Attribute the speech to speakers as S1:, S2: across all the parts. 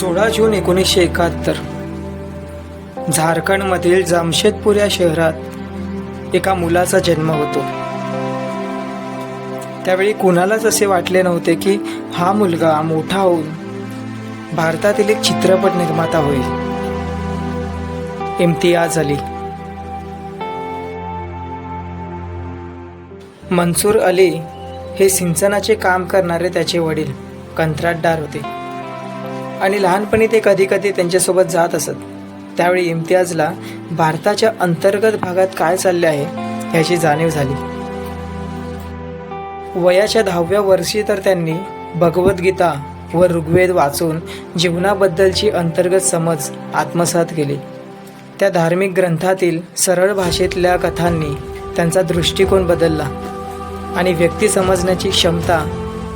S1: सोळा जून एकोणीसशे एकाहत्तर. झारखंडमधील जामशेदपूर या शहरात एका मुलाचा जन्म होतो. त्यावेळी कुणालाच असे वाटले नव्हते की हा मुलगा मोठा होऊन भारतातील एक चित्रपट निर्माता होईल. इम्तियाज अली. मनसूर अली हे सिंचनाचे काम करणारे त्याचे वडील कंत्राटदार होते. आणि लहानपणी ते कधी कधी त्यांच्यासोबत जात असत. त्यावेळी इम्तियाजला भारताच्या अंतर्गत भागात काय चालले आहे याची जाणीव झाली. वयाच्या दहाव्या वर्षी तर त्यांनी भगवद्गीता व ऋग्वेद वाचून जीवनाबद्दलची अंतर्गत समज आत्मसात केली. त्या धार्मिक ग्रंथातील सरळ भाषेतल्या कथांनी त्यांचा दृष्टिकोन बदलला आणि व्यक्ती समजण्याची क्षमता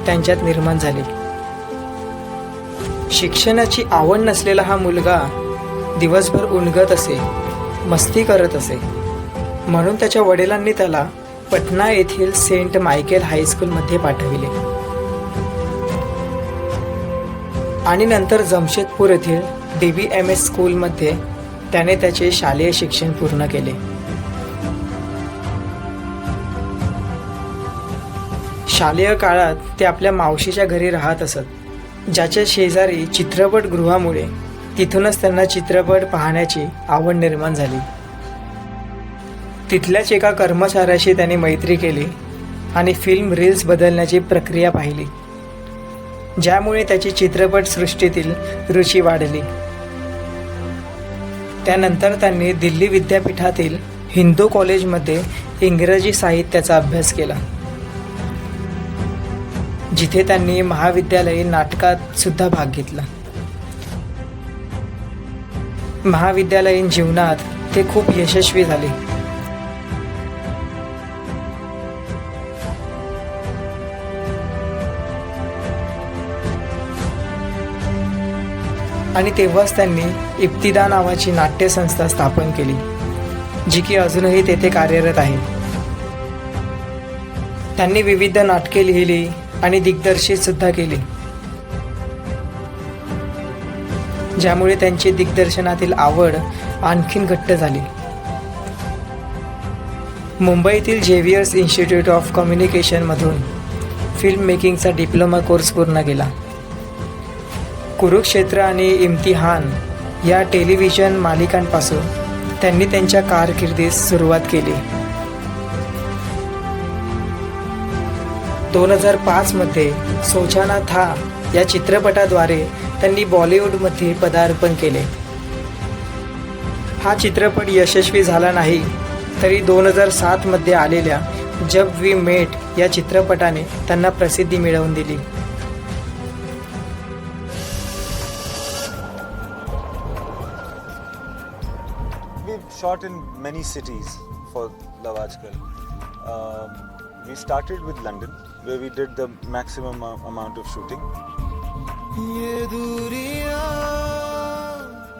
S1: त्यांच्यात निर्माण झाली. शिक्षणाची आवड नसलेला हा मुलगा दिवसभर उणगत असे मस्ती करत असे. म्हणून त्याच्या वडिलांनी त्याला पटना येथील सेंट मायकेल हायस्कूलमध्ये पाठविले. आणि नंतर जमशेदपूर येथील डी बी एम एस स्कूलमध्ये त्याने त्याचे शालेय शिक्षण पूर्ण केले. शालेय काळात ते आपल्या मावशीच्या घरी राहत असत. ज्याच्या शेजारी चित्रपटगृहामुळे तिथूनच त्यांना चित्रपट पाहण्याची आवड निर्माण झाली. तिथल्याच एका कर्मचाऱ्याशी त्याने मैत्री केली आणि फिल्म रील्स बदलण्याची प्रक्रिया पाहिली ज्यामुळे त्याची चित्रपटसृष्टीतील रुची वाढली. त्यानंतर त्यांनी दिल्ली विद्यापीठातील हिंदू कॉलेजमध्ये इंग्रजी साहित्याचा अभ्यास केला. जिथे त्यांनी महाविद्यालयीन नाटकात सुद्धा भाग घेतला. महाविद्यालयीन जीवनात ते खूप यशस्वी झाले. आणि तेव्हाच त्यांनी इब्तिदा नावाची नाट्यसंस्था स्थापन केली जी की अजूनही तेथे कार्यरत आहे. त्यांनी विविध नाटके लिहिली आणि दिग्दर्शित सुद्धा ज्यामुळे त्यांची दिग्दर्शनातील आवड आणखीन घट्ट झाली. मुंबईतील झेवियर्स इन्स्टिट्यूट ऑफ कम्युनिकेशनमधून फिल्म मेकिंगचा डिप्लोमा कोर्स पूर्ण केला. कुरुक्षेत्र आणि इम्तिहान या टेलिव्हिजन मालिकांपासून त्यांनी त्यांच्या कारकिर्दीस सुरुवात केली. दोन हजार पाचमध्ये सोचाना था या चित्रपटाद्वारे त्यांनी बॉलिवूडमध्ये पदार्पण केले हा चित्रपट यशस्वी झाला नाही तरी दोन हजार सातमध्ये आलेल्या जब वी मेट या चित्रपटाने त्यांना प्रसिद्धी मिळवून दिली
S2: We've shot in many cities for Love Ajkal. Um, we started with London, where we did the maximum amount of shooting.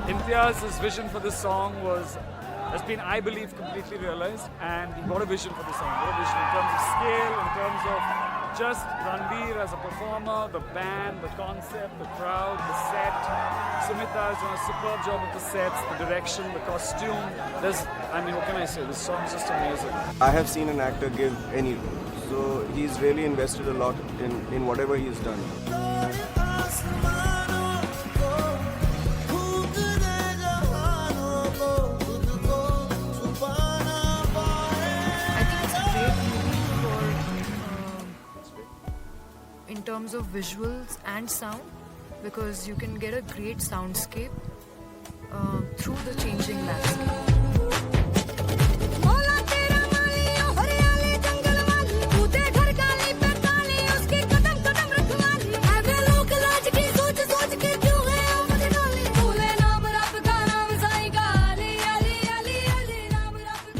S3: Imtiaz's vision for this song was has been, I believe, completely realized, and he got a vision for the song. Got a vision in terms of scale, in terms of just Ranveer as a performer, the band, the concept, the crowd, the set. Sumita has done a superb job with the sets, the direction, the costume. There's, I mean, what can I say? This song is just amazing.
S4: I have seen an actor give any role. So he's really invested a lot in, in whatever he's done.
S5: Terms of visuals and sound because you can get a great soundscape uh, through the changing landscape.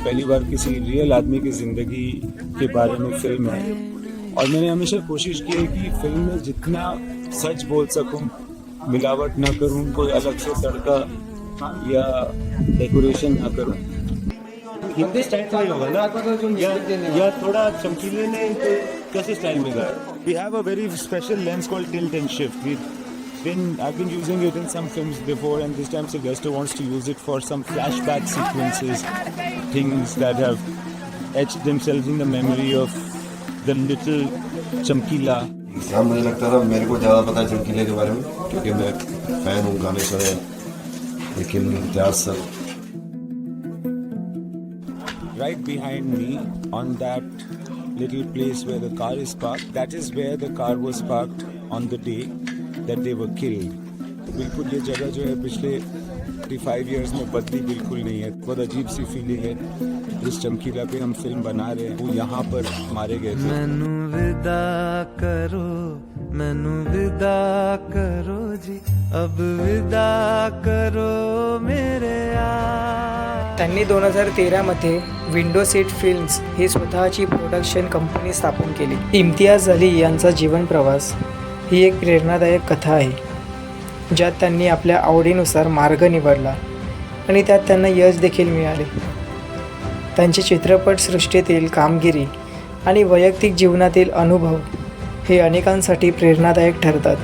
S6: पहली बार किसी real आदमी की ज़िंदगी के बारे में film है। और मैंने हमेशा कोशिश की है कि फिल्म में जितना सच बोल सकूं मिलावट ना करूं कोई अलग से तड़का या डेकोरेशन ना करूं
S7: हिंदी स्टाईल का होगा ना या या थोडा चमकीले ने तो कैसे स्टाईल में गाया
S6: We have a very special lens called tilt and shift. We been I've been using it in some films before, and this time Sylvester wants to use it for some flashback sequences, things that have etched themselves in the memory of the little Chamkila.
S8: हाँ मुझे लगता था मेरे को ज़्यादा पता है चमकीले के बारे में क्योंकि मैं फैन हूँ गाने सुने लेकिन इतिहास sir
S6: Right behind me, on that little place where the car is parked, that is where the car was parked on the day that they were killed. बिल्कुल ये जगह जो है पिछले थर्टी फाइव ईयर्स में बदली बिल्कुल नहीं है। बहुत अजीब सी फीलिंग है। जिस चमकीला पे हम फिल्म बना रहे हैं वो यहाँ पर मारे गए थे।
S9: मैनू विदा करो मैनू विदा करो जी। अब विदा करो मेरे
S1: त्यांनी दोन हजार तेरामध्ये विंडो सीट फिल्म्स ही स्वतःची प्रोडक्शन कंपनी स्थापन केली. इम्तियाज अली यांचा जीवन प्रवास ही एक प्रेरणादायक कथा आहे. ज्यात त्यांनी आपल्या आवडीनुसार मार्ग निवडला आणि त्यात त्यांना यश देखील मिळाले. त्यांची चित्रपटसृष्टीतील कामगिरी आणि वैयक्तिक जीवनातील अनुभव हे अनेकांसाठी प्रेरणादायक ठरतात.